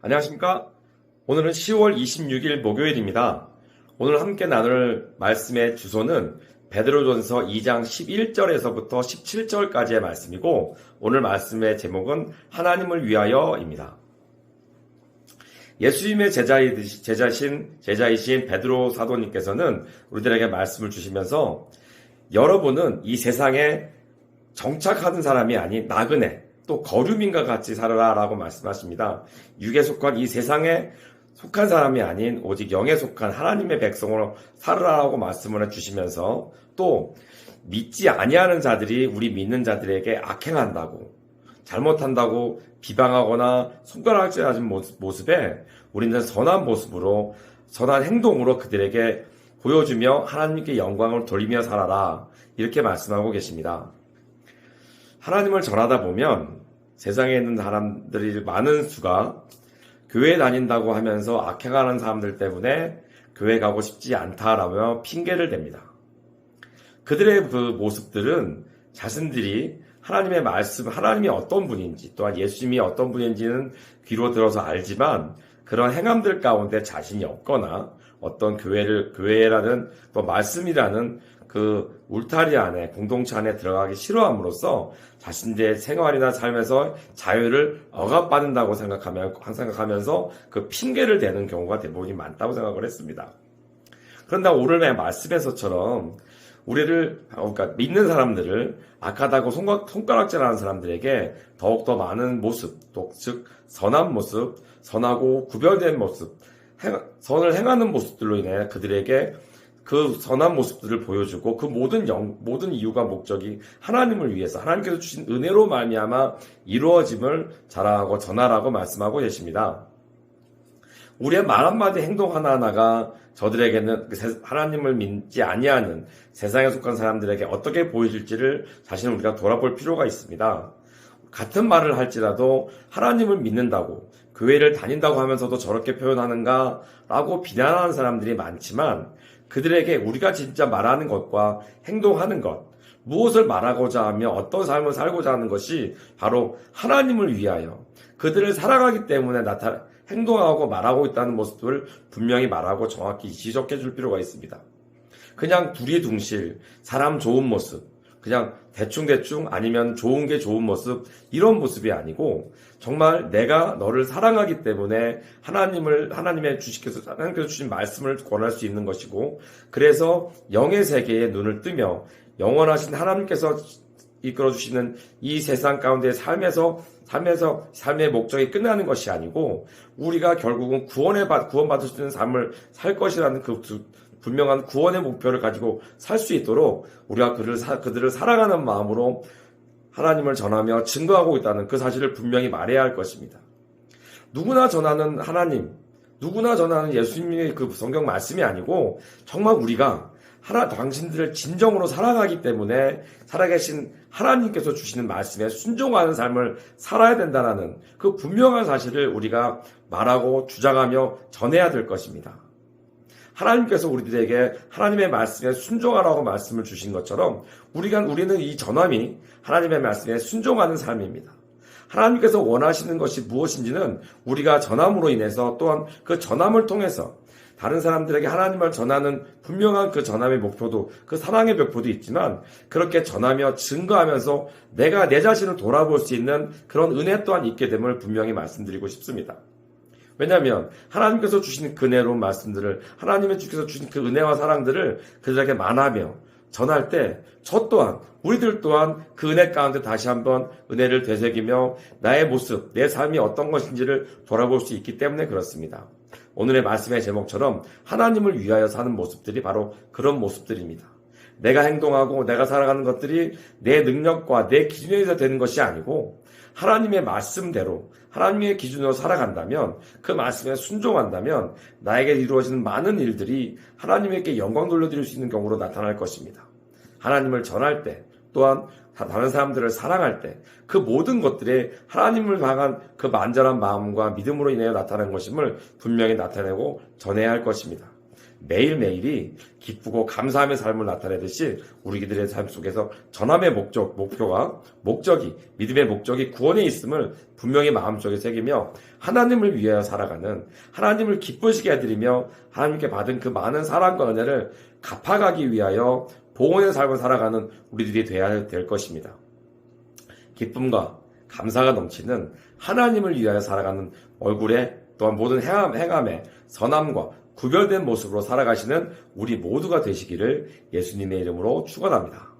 안녕하십니까? 오늘은 10월 26일 목요일입니다. 오늘 함께 나눌 말씀의 주소는 베드로전서 2장 11절에서부터 17절까지의 말씀이고 오늘 말씀의 제목은 하나님을 위하여입니다. 예수님의 제자신, 제자이신 베드로 사도님께서는 우리들에게 말씀을 주시면서 여러분은 이 세상에 정착하는 사람이 아닌 나그네, 또 거류민과 같이 살아라라고 말씀하십니다. 육에 속한 이 세상에 속한 사람이 아닌 오직 영에 속한 하나님의 백성으로 살아라라고 말씀을 해 주시면서 또 믿지 아니하는 자들이 우리 믿는 자들에게 악행한다고 잘못한다고 비방하거나 손가락질하는 모습- 모습에 우리는 선한 모습으로 선한 행동으로 그들에게 보여주며 하나님께 영광을 돌리며 살아라 이렇게 말씀하고 계십니다. 하나님을 전하다 보면 세상에 있는 사람들이 많은 수가 교회 다닌다고 하면서 악행하는 사람들 때문에 교회 가고 싶지 않다라며 핑계를 댑니다. 그들의 그 모습들은 자신들이 하나님의 말씀, 하나님이 어떤 분인지, 또한 예수님이 어떤 분인지는 귀로 들어서 알지만 그런 행함들 가운데 자신이 없거나 어떤 교회를, 교회라는 또 말씀이라는 그 울타리 안에, 공동체 안에 들어가기 싫어함으로써 자신들의 생활이나 삶에서 자유를 억압받는다고 생각하면, 생각하면서 그 핑계를 대는 경우가 대부분이 많다고 생각을 했습니다. 그런데 오늘의 말씀에서처럼 우리를 그러니까 믿는 사람들을 악하다고 손가- 손가락질하는 사람들에게 더욱더 많은 모습, 또즉 선한 모습, 선하고 구별된 모습, 행- 선을 행하는 모습들로 인해 그들에게 그 선한 모습들을 보여주고 그 모든 영, 모든 이유가 목적이 하나님을 위해서 하나님께서 주신 은혜로 말미암아 이루어짐을 자랑하고 전하라고 말씀하고 계십니다. 우리의 말 한마디 행동 하나하나가 저들에게는 그 세- 하나님을 믿지 아니하는 세상에 속한 사람들에게 어떻게 보여질지를 자신을 우리가 돌아볼 필요가 있습니다. 같은 말을 할지라도 하나님을 믿는다고 교회를 다닌다고 하면서도 저렇게 표현하는가 라고 비난하는 사람들이 많지만 그들에게 우리가 진짜 말하는 것과 행동하는 것 무엇을 말하고자 하며 어떤 삶을 살고자 하는 것이 바로 하나님을 위하여 그들을 사랑하기 때문에 나타 행동하고 말하고 있다는 모습을 분명히 말하고 정확히 지적해 줄 필요가 있습니다. 그냥 두리둥실, 사람 좋은 모습, 그냥 대충대충 아니면 좋은 게 좋은 모습, 이런 모습이 아니고, 정말 내가 너를 사랑하기 때문에 하나님을, 하나님의 주식께서, 하나님께서 주신 말씀을 권할 수 있는 것이고, 그래서 영의 세계에 눈을 뜨며, 영원하신 하나님께서 이끌어 주시는 이 세상 가운데 삶에서 삶에서 삶의 목적이 끝나는 것이 아니고 우리가 결국은 구원에 받 구원받을 수 있는 삶을 살 것이라는 그 두- 분명한 구원의 목표를 가지고 살 수 있도록 우리가 그를 사- 그들을 사랑하는 마음으로 하나님을 전하며 증거하고 있다는 그 사실을 분명히 말해야 할 것입니다. 누구나 전하는 하나님, 누구나 전하는 예수님의 그 성경 말씀이 아니고 정말 우리가 하나 당신들을 진정으로 사랑하기 때문에 살아계신 하나님께서 주시는 말씀에 순종하는 삶을 살아야 된다라는 그 분명한 사실을 우리가 말하고 주장하며 전해야 될 것입니다. 하나님께서 우리들에게 하나님의 말씀에 순종하라고 말씀을 주신 것처럼 우리가 우리는 이 전함이 하나님의 말씀에 순종하는 삶입니다. 하나님께서 원하시는 것이 무엇인지는 우리가 전함으로 인해서 또한 그 전함을 통해서 다른 사람들에게 하나님을 전하는 분명한 그 전함의 목표도 그 사랑의 벽표도 있지만 그렇게 전하며 증거하면서 내가 내 자신을 돌아볼 수 있는 그런 은혜 또한 있게 됨을 분명히 말씀드리고 싶습니다. 왜냐하면 하나님께서 주신 그 은혜로운 말씀들을 하나님의 주께서 주신 그 은혜와 사랑들을 그들에게 만하며 전할 때 저 또한 우리들 또한 그 은혜 가운데 다시 한번 은혜를 되새기며 나의 모습, 내 삶이 어떤 것인지를 돌아볼 수 있기 때문에 그렇습니다. 오늘의 말씀의 제목처럼 하나님을 위하여 사는 모습들이 바로 그런 모습들입니다. 내가 행동하고 내가 살아가는 것들이 내 능력과 내 기준에 의해서 되는 것이 아니고 하나님의 말씀대로 하나님의 기준으로 살아간다면 그 말씀에 순종한다면 나에게 이루어지는 많은 일들이 하나님에게 영광 돌려드릴 수 있는 경우로 나타날 것입니다. 하나님을 전할 때 또한 다른 사람들을 사랑할 때 그 모든 것들이 하나님을 향한 그 만전한 마음과 믿음으로 인해 나타난 것임을 분명히 나타내고 전해야 할 것입니다. 매일매일이 기쁘고 감사함의 삶을 나타내듯이 우리들의 삶 속에서 전함의 목적, 목표가, 목적이, 믿음의 목적이 구원에 있음을 분명히 마음속에 새기며 하나님을 위하여 살아가는, 하나님을 기쁘시게 해드리며 하나님께 받은 그 많은 사랑과 은혜를 갚아가기 위하여 보온의 삶을 살아가는 우리들이 되어야 될 것입니다. 기쁨과 감사가 넘치는 하나님을 위하여 살아가는 얼굴에 또한 모든 행함, 행함에 선함과 구별된 모습으로 살아가시는 우리 모두가 되시기를 예수님의 이름으로 축원합니다.